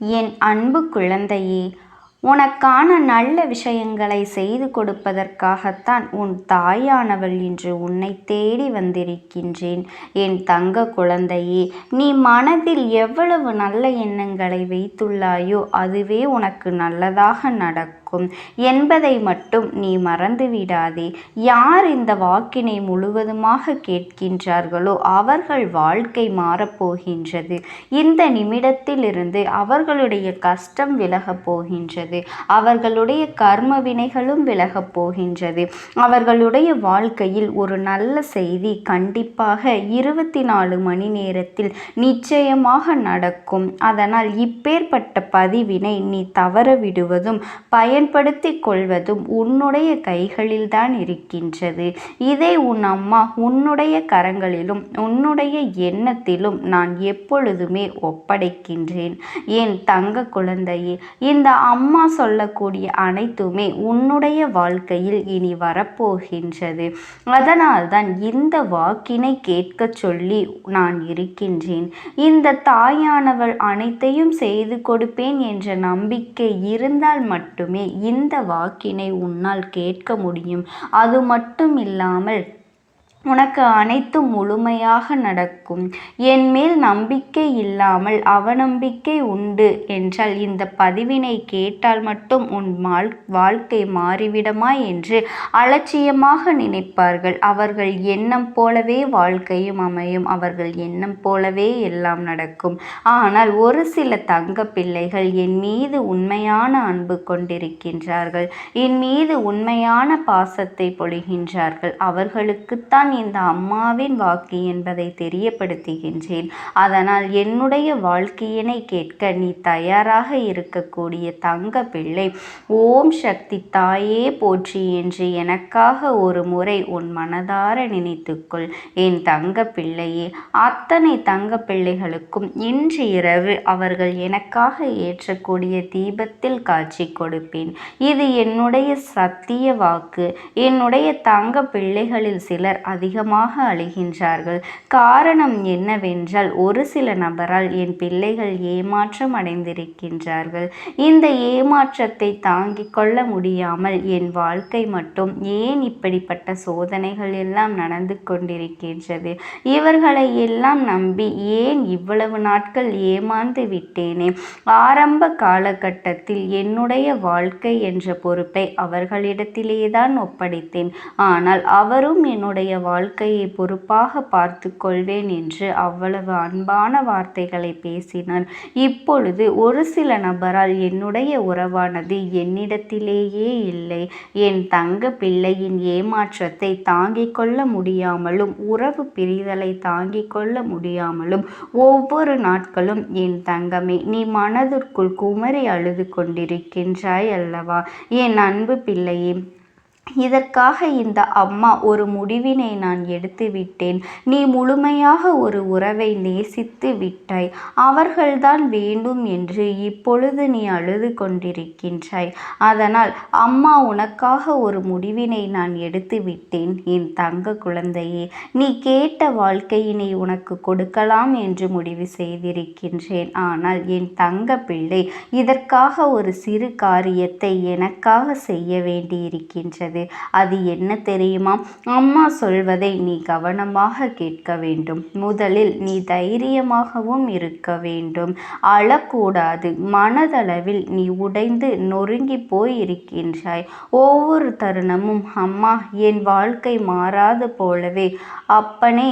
என் அன்பு குழந்தையே உனக்கான நல்ல விஷயங்களை செய்து கொடுப்பதற்காகத்தான் உன் தாயானவள் இன்று உன்னை தேடி வந்திருக்கின்றேன். என் தங்க குழந்தையே நீ மனதில் எவ்வளவு நல்ல எண்ணங்களை வைத்துள்ளாயோ அதுவே உனக்கு நல்லதாக நடக்கும். என்பதை மட்டும் நீ மறந்துவிடாதே. யார் இந்த வாக்கினை முழுவதுமாக கேட்கின்றார்களோ அவர்கள் வாழ்க்கை மாறப்போகின்றது இந்த நிமிடத்திலிருந்து அவர்களுடைய கஷ்டம் விலகப் போகின்றது. அவர்களுடைய கர்ம வினைகளும் விலகப் போகின்றது. அவர்களுடைய வாழ்க்கையில் ஒரு நல்ல செய்தி கண்டிப்பாக இருபத்தி நாலு மணி நேரத்தில் நிச்சயமாக நடக்கும். அதனால் இப்பேற்பட்ட பதிவினை நீ தவற விடுவதும் பயன்படுத்தி கொள்வதும் உன்னுடைய கைகளில்தான் இருக்கின்றது. இதை உன் அம்மா உன்னுடைய கரங்களிலும் உன்னுடைய எண்ணத்திலும் நான் எப்பொழுதுமே ஒப்படைக்கின்றேன். என் தங்க குழந்தையே இந்த அம்மா சொல்லக்கூடிய அனைத்துமே உன்னுடைய வாழ்க்கையில் இனி வரப்போகின்றது. அதனால்தான் இந்த வாக்கினை கேட்க சொல்லி நான் இருக்கின்றேன். இந்த தாயானவள் அனைத்தையும் செய்து கொடுப்பேன் என்ற நம்பிக்கை இருந்தால் மட்டுமே இந்த வாக்கினை உன்னால் கேட்க முடியும். அது மட்டும் இல்லாமல் உனக்கு அனைத்தும் முழுமையாக நடக்கும். என் மேல் நம்பிக்கை இல்லாமல் அவநம்பிக்கை உண்டு என்றால் இந்த பதிவினை கேட்டால் மட்டும் உன் வாழ்க்கை மாறிவிடுமா என்று அலட்சியமாக நினைப்பார்கள். அவர்கள் எண்ணம் போலவே வாழ்க்கையும் அமையும். அவர்கள் எண்ணம் போலவே எல்லாம் நடக்கும். ஆனால் ஒரு சில தங்க பிள்ளைகள் என் மீது உண்மையான அன்பு கொண்டிருக்கின்றார்கள். என் மீது உண்மையான பாசத்தை பொழிகின்றார்கள். அவர்களுக்குத்தான் நான் இந்த அம்மாவின் வாக்கு என்பதை தெரியப்படுத்துகின்றேன். அதனால் என்னுடைய வாழ்க்கையினை கேட்க நீ தயாராக இருக்கக்கூடிய தங்க பிள்ளை ஓம் சக்தி தாயே போற்றி என்று எனக்காக ஒரு முறை உன் மனதார நினைத்துக்கொள். என் தங்க பிள்ளையே அத்தனை தங்க பிள்ளைகளுக்கும் இன்று இரவு அவர்கள் எனக்காக ஏற்றக்கூடிய தீபத்தில் காட்சி கொடுப்பேன். இது என்னுடைய சத்திய வாக்கு. என்னுடைய தங்க பிள்ளைகளில் சிலர் அதிகமாக அழுகின்றார்கள். காரணம் என்னவென்றால் ஒரு சில நபரால் என் பிள்ளைகள் ஏமாற்றம் அடைந்திருக்கின்றார்கள். இந்த ஏமாற்றத்தை தாங்கிக் கொள்ள முடியாமல் என் வாழ்க்கை மட்டும் ஏன் இப்படிப்பட்ட சோதனைகள் எல்லாம் நடந்து கொண்டிருக்கின்றது? இவர்களை எல்லாம் நம்பி ஏன் இவ்வளவு நாட்கள் ஏமாந்து விட்டேனே? ஆரம்ப காலகட்டத்தில் என்னுடைய வாழ்க்கை என்ற பொறுப்பை அவர்களிடத்திலேதான் ஒப்படைத்தேன். ஆனால் அவரும் என்னுடைய வாழ்க்கையை பொறுப்பாக பார்த்து கொள்வேன் என்று அவ்வளவு அன்பான வார்த்தைகளை பேசினார் இப்பொழுது ஒரு சில நபரால் என்னுடைய உறவானது என்னிடத்திலேயே இல்லை. என் தங்க பிள்ளையின் ஏமாற்றத்தை தாங்கிக் கொள்ள முடியாமலும் உறவு பிரிதலை தாங்கிக் கொள்ள முடியாமலும் ஒவ்வொரு நாட்களும் என் தங்கமே நீ மனதிற்குள் குமரி அழுது கொண்டிருக்கின்றாய் அல்லவா? என் அன்பு பிள்ளையே இதற்காக இந்த அம்மா ஒரு முடிவினை நான் எடுத்து விட்டேன் நீ முழுமையாக ஒரு உறவை நேசித்து விட்டாய். அவர்கள்தான் வேண்டும் என்று இப்பொழுது நீ அழுது கொண்டிருக்கின்றாய். அதனால் அம்மா உனக்காக ஒரு முடிவினை நான் எடுத்து விட்டேன் என் தங்க குழந்தையே. நீ கேட்ட வாழ்க்கையினை உனக்கு கொடுக்கலாம் என்று முடிவு செய்திருக்கின்றேன். ஆனால் என் தங்க பிள்ளை இதற்காக ஒரு சிறு காரியத்தை எனக்காக செய்ய வேண்டியிருக்கின்றது. இருக்கிறது அது என்ன தெரியுமா? அம்மா சொல்வதை நீ கவனமாக கேட்க வேண்டும். முதலில் நீ தைரியமாகவும் இருக்க வேண்டும். அழக்கூடாது. மனதளவில் நீ உடைந்து நொறுங்கி போய் இருக்கின்றாய் ஒவ்வொரு தருணமும் அம்மா என் வாழ்க்கை மாறாது போலவே. அப்பனே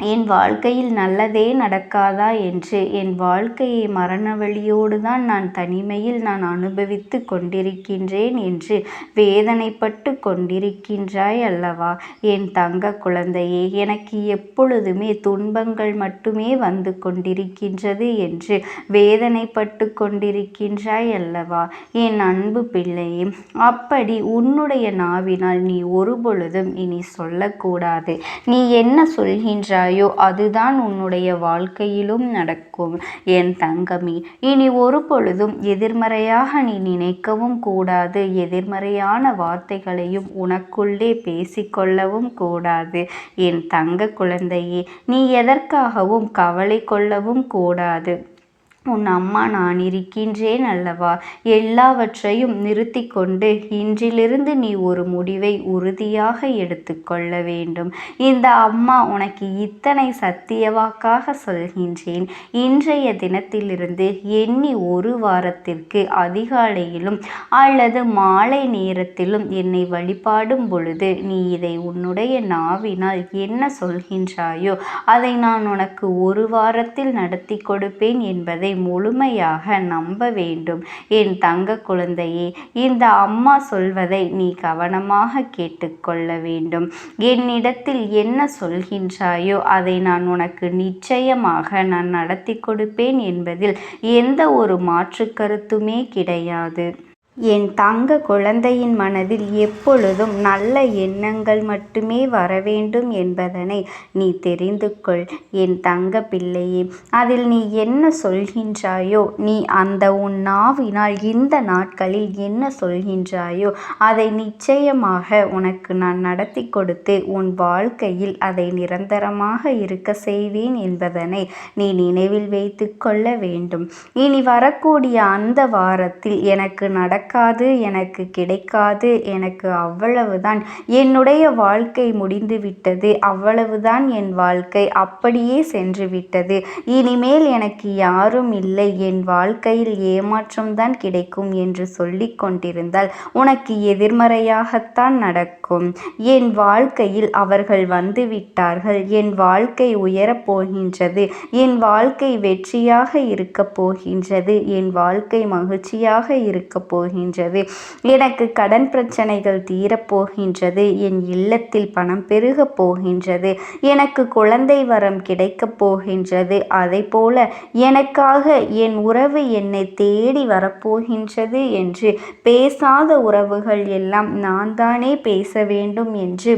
என் வாழ்க்கையில் நல்லதே நடக்காதா என்று? என் வாழ்க்கையை மரண வழியோடு தான் நான் தனிமையில் நான் அனுபவித்து கொண்டிருக்கின்றேன் என்று வேதனைப்பட்டு கொண்டிருக்கின்றாய் அல்லவா? என் தங்க குழந்தையே எனக்கு எப்பொழுதுமே துன்பங்கள் மட்டுமே வந்து கொண்டிருக்கின்றது என்று வேதனைப்பட்டு கொண்டிருக்கின்றாய் அல்லவா? என் அன்பு பிள்ளையே அப்படி உன்னுடைய நாவினால் நீ ஒரு பொழுதும் இனி சொல்லக்கூடாது. நீ என்ன சொல்கின்றாய்? செய்கிறாயோ அதுதான் உன்னுடைய வாழ்க்கையிலும் நடக்கும். என் தங்கமி இனி ஒரு பொழுதும் எதிர்மறையாக நீ நினைக்கவும் கூடாது. எதிர்மறையான வார்த்தைகளையும் உனக்குள்ளே பேசிக்கொள்ளவும் கூடாது. என் தங்க குழந்தையே நீ எதற்காகவும் கவலை கொள்ளவும் கூடாது. உன் அம்மா நான் இருக்கின்றேன் அல்லவா? எல்லாவற்றையும் நிறுத்தி கொண்டு இன்றிலிருந்து நீ ஒரு முடிவை உறுதியாக எடுத்துக்கொள்ள வேண்டும். இந்த அம்மா உனக்கு இத்தனை சத்தியவாக்காக சொல்கின்றேன். இன்றைய தினத்திலிருந்து எண்ணி ஒரு வாரத்திற்கு அதிகாலையிலும் அல்லது மாலை நேரத்திலும் என்னை வழிபாடும் பொழுது நீ இதை உன்னுடைய நாவினால் என்ன சொல்கின்றாயோ அதை நான் உனக்கு ஒரு வாரத்தில் நடத்தி கொடுப்பேன் என்பதை முழுமையாக நம்ப வேண்டும். என் தங்க குழந்தையே இந்த அம்மா சொல்வதை நீ கவனமாக கேட்டுக்கொள்ள வேண்டும். என்னிடத்தில் என்ன சொல்கின்றாயோ அதை நான் உனக்கு நிச்சயமாக நான் நடத்தி கொடுப்பேன் என்பதில் எந்த ஒரு மாற்று கருத்துமே கிடையாது. என் தங்க குழந்தையின் மனதில் எப்பொழுதும் நல்ல எண்ணங்கள் மட்டுமே வர வேண்டும் என்பதனை நீ தெரிந்து கொள். என் தங்க பிள்ளையே அதில் நீ என்ன சொல்கின்றாயோ நீ அந்த உன் நாவினால் இந்த நாட்களில் என்ன சொல்கின்றாயோ அதை நிச்சயமாக உனக்கு நான் நடத்தி கொடுத்து உன் வாழ்க்கையில் அதை நிரந்தரமாக இருக்க செய்வேன் என்பதனை நீ நினைவில் வைத்து கொள்ள வேண்டும். இனி வரக்கூடிய அந்த வாரத்தில் எனக்கு நடக்க நடக்காது எனக்கு கிடைக்காது எனக்கு அவ்வளவுதான். என்னுடைய வாழ்க்கை முடிந்து விட்டது அவ்வளவுதான் என் வாழ்க்கை. அப்படியே சென்று விட்டது இனிமேல் எனக்கு யாரும் இல்லை. என் வாழ்க்கையில் ஏமாற்றம்தான் கிடைக்கும் என்று சொல்லி கொண்டிருந்தால் உனக்கு எதிர்மறையாகத்தான் நடக்கும். என் வாழ்க்கையில் அவர்கள் வந்து விட்டார்கள் என் வாழ்க்கை உயரப் போகின்றது. என் வாழ்க்கை வெற்றியாக இருக்கப் போகின்றது. என் வாழ்க்கை மகிழ்ச்சியாக இருக்கப் போகின்றது. போகின்றது எனக்கு கடன் பிரச்சனைகள் தீரப்போகின்றது என் இல்லத்தில் பணம் பெருகப் போகின்றது. எனக்கு குழந்தை வரம் கிடைக்கப் போகின்றது. அதை போல எனக்காக என் உறவு என்னை தேடி வரப்போகின்றது என்று பேசாத உறவுகள் எல்லாம் நான் தானே பேச வேண்டும் என்று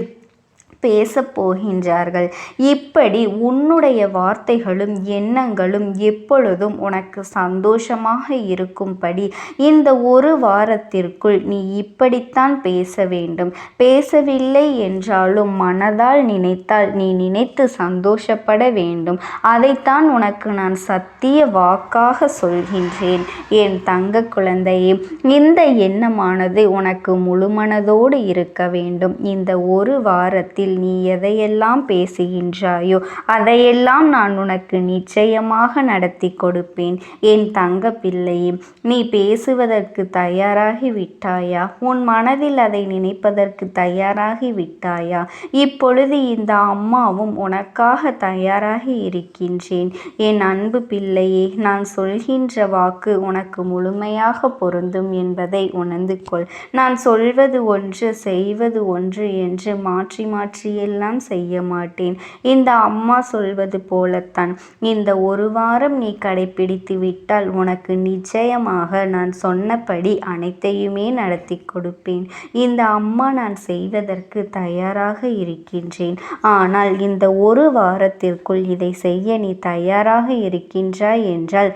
பேசப் போகின்றார்கள். இப்படி உன்னுடைய வார்த்தைகளும் எண்ணங்களும் எப்பொழுதும் உனக்கு சந்தோஷமாக இருக்கும்படி இந்த ஒரு வாரத்திற்குள் நீ இப்படித்தான் பேச வேண்டும். பேசவில்லை என்றாலும் மனதால் நினைத்தால் நீ நினைத்து சந்தோஷப்பட வேண்டும். அதைத்தான் உனக்கு நான் சத்திய வாக்காக சொல்கின்றேன் என் தங்க குழந்தையே. இந்த எண்ணமானது உனக்கு முழுமனதோடு இருக்க வேண்டும். இந்த ஒரு வாரத்தில் வாழ்க்கையில் நீ எதையெல்லாம் பேசுகின்றாயோ அதையெல்லாம் நான் உனக்கு நிச்சயமாக நடத்தி கொடுப்பேன். என் தங்க பிள்ளையே நீ பேசுவதற்கு தயாராகி விட்டாயா உன் மனதில் அதை நினைப்பதற்கு தயாராகி விட்டாயா இப்பொழுது இந்த அம்மாவும் உனக்காக தயாராகி இருக்கின்றேன். என் அன்பு பிள்ளையே நான் சொல்கின்ற வாக்கு உனக்கு முழுமையாக பொருந்தும் என்பதை உணர்ந்து கொள் நான் சொல்வது ஒன்று செய்வது ஒன்று என்று மாற்றி மாற்றி மாற்றியெல்லாம் செய்ய மாட்டேன். இந்த அம்மா சொல்வது போலத்தான். இந்த ஒரு வாரம் நீ கடைபிடித்து விட்டால் உனக்கு நிச்சயமாக நான் சொன்னபடி அனைத்தையுமே நடத்தி கொடுப்பேன். இந்த அம்மா நான் செய்வதற்கு தயாராக இருக்கின்றேன். ஆனால் இந்த ஒரு வாரத்திற்குள் இதை செய்ய நீ தயாராக இருக்கின்றாய் என்றால்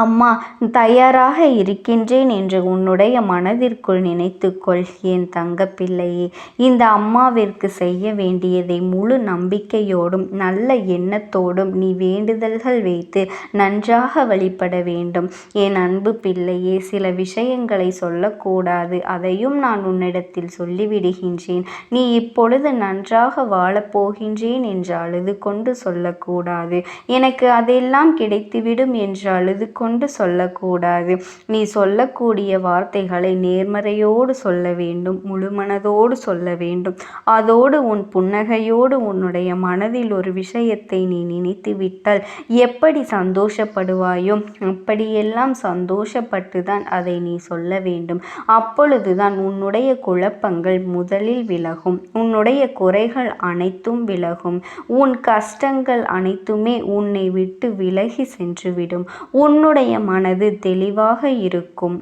அம்மா தயாராக இருக்கின்றேன் என்று உன்னுடைய மனதிற்குள் நினைத்துக்கொள். என் தங்கப்பிள்ளையே இந்த அம்மாவிற்கு செய்ய வேண்டியதை முழு நம்பிக்கையோடும் நல்ல எண்ணத்தோடும் நீ வேண்டுதல்கள் வைத்து நன்றாக வழிபட வேண்டும். என் அன்பு பிள்ளையே சில விஷயங்களை சொல்லக்கூடாது. அதையும் நான் உன்னிடத்தில் சொல்லிவிடுகின்றேன். நீ இப்பொழுது நன்றாக வாழப்போகின்றேன் என்று அழுது கொண்டு சொல்லக்கூடாது. எனக்கு அதெல்லாம் கிடைத்துவிடும் என்று அழுது கொண்டு சொல்லக்கூடாது. நீ சொல்லக்கூடிய வார்த்தைகளை நேர்மறையோடு சொல்ல வேண்டும் முழுமனதோடு சொல்ல வேண்டும். அதோடு உன் புன்னகையோடு உன்னுடைய மனதில் ஒரு விஷயத்தை நீ நினைத்து விட்டால் எப்படி சந்தோஷப்படுவாயோ அப்படியெல்லாம் சந்தோஷப்பட்டு தான் அதை நீ சொல்ல வேண்டும். அப்பொழுதுதான் உன்னுடைய குழப்பங்கள் முதலில் விலகும் உன்னுடைய குறைகள் அனைத்தும் விலகும். உன் கஷ்டங்கள் அனைத்துமே உன்னை விட்டு விலகி சென்றுவிடும். உன்னுடைய உன்னுடைய மனது தெளிவாக இருக்கும்.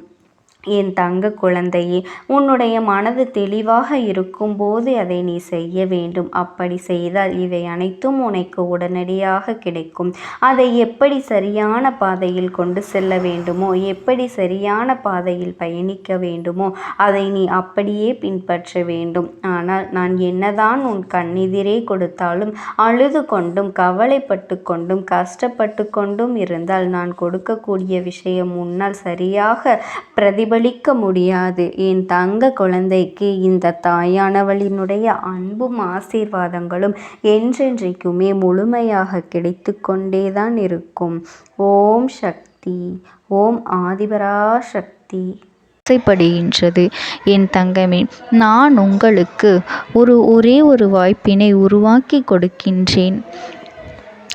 என் தங்க குழந்தையே உன்னுடைய மனது தெளிவாக இருக்கும்போது அதை நீ செய்ய வேண்டும். அப்படி செய்தால் இவை அனைத்தும் உனக்கு உடனடியாக கிடைக்கும். அதை எப்படி சரியான பாதையில் கொண்டு செல்ல வேண்டுமோ எப்படி சரியான பாதையில் பயணிக்க வேண்டுமோ அதை நீ அப்படியே பின்பற்ற வேண்டும். ஆனால் நான் என்னதான் உன் கண்ணெதிரே கொடுத்தாலும் அழுது கொண்டும் கவலைப்பட்டு கொண்டும் கஷ்டப்பட்டு கொண்டும் இருந்தால் நான் கொடுக்கக்கூடிய விஷயம் முன்னால் சரியாக பிரதி பிரதிபலிக்க முடியாது. என் தங்க குழந்தைக்கு இந்த தாயானவளினுடைய அன்பும் ஆசீர்வாதங்களும் என்றென்றைக்குமே முழுமையாக கிடைத்து கொண்டேதான் இருக்கும். ஓம் சக்தி ஓம் ஆதிபரா சக்தி ஆசைப்படுகின்றது என் தங்கமே நான் உங்களுக்கு ஒரு ஒரே ஒரு வாய்ப்பினை உருவாக்கி கொடுக்கின்றேன்.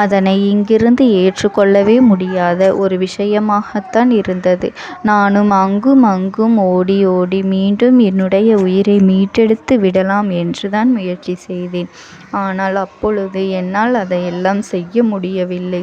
அதனை இங்கிருந்து ஏற்றுக்கொள்ளவே முடியாத ஒரு விஷயமாகத்தான் இருந்தது. நானும் அங்கும் அங்கும் ஓடி ஓடி மீண்டும் என்னுடைய உயிரை மீட்டெடுத்து விடலாம் என்றுதான் முயற்சி செய்தேன். ஆனால் அப்பொழுது என்னால் அதையெல்லாம் செய்ய முடியவில்லை.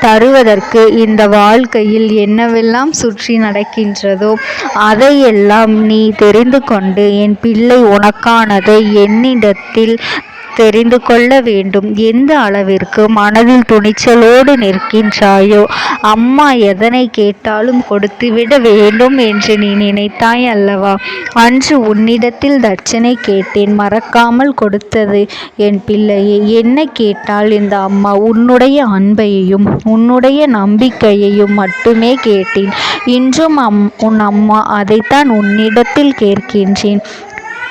தருவதற்கு இந்த வாழ்க்கையில் என்னவெல்லாம் சுற்றி நடக்கின்றதோ அதையெல்லாம் நீ தெரிந்து கொண்டு என் பிள்ளை உனக்கானதை என்னிடத்தில் தெரிந்து கொள்ள வேண்டும். எந்த அளவிற்கு மனதில் துணிச்சலோடு நிற்கின்றாயோ அம்மா எதனை கேட்டாலும் கொடுத்துவிட வேண்டும் என்று நீ நினைத்தாய் அல்லவா? அன்று உன்னிடத்தில் தட்சணை கேட்டேன் மறக்காமல் கொடுத்தது என் பிள்ளையே. என்ன கேட்டால் இந்த அம்மா? உன்னுடைய அன்பையையும் உன்னுடைய நம்பிக்கையையும் மட்டுமே கேட்டேன். இன்றும் அம் உன் அம்மா அதைத்தான் உன்னிடத்தில் கேட்கின்றேன்.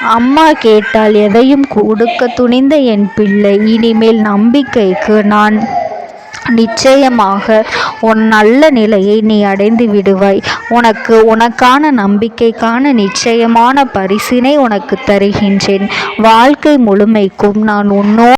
அம்மா கேட்டால் எதையும் கொடுக்க துணிந்த என் பிள்ளை. இனிமேல் நம்பிக்கைக்கு நான் நிச்சயமாக உன் நல்ல நிலையை நீ அடைந்து விடுவாய். உனக்கு உனக்கான நம்பிக்கைக்கான நிச்சயமான பரிசினை உனக்கு தருகின்றேன். வாழ்க்கை முழுமைக்கும் நான் உன்னோ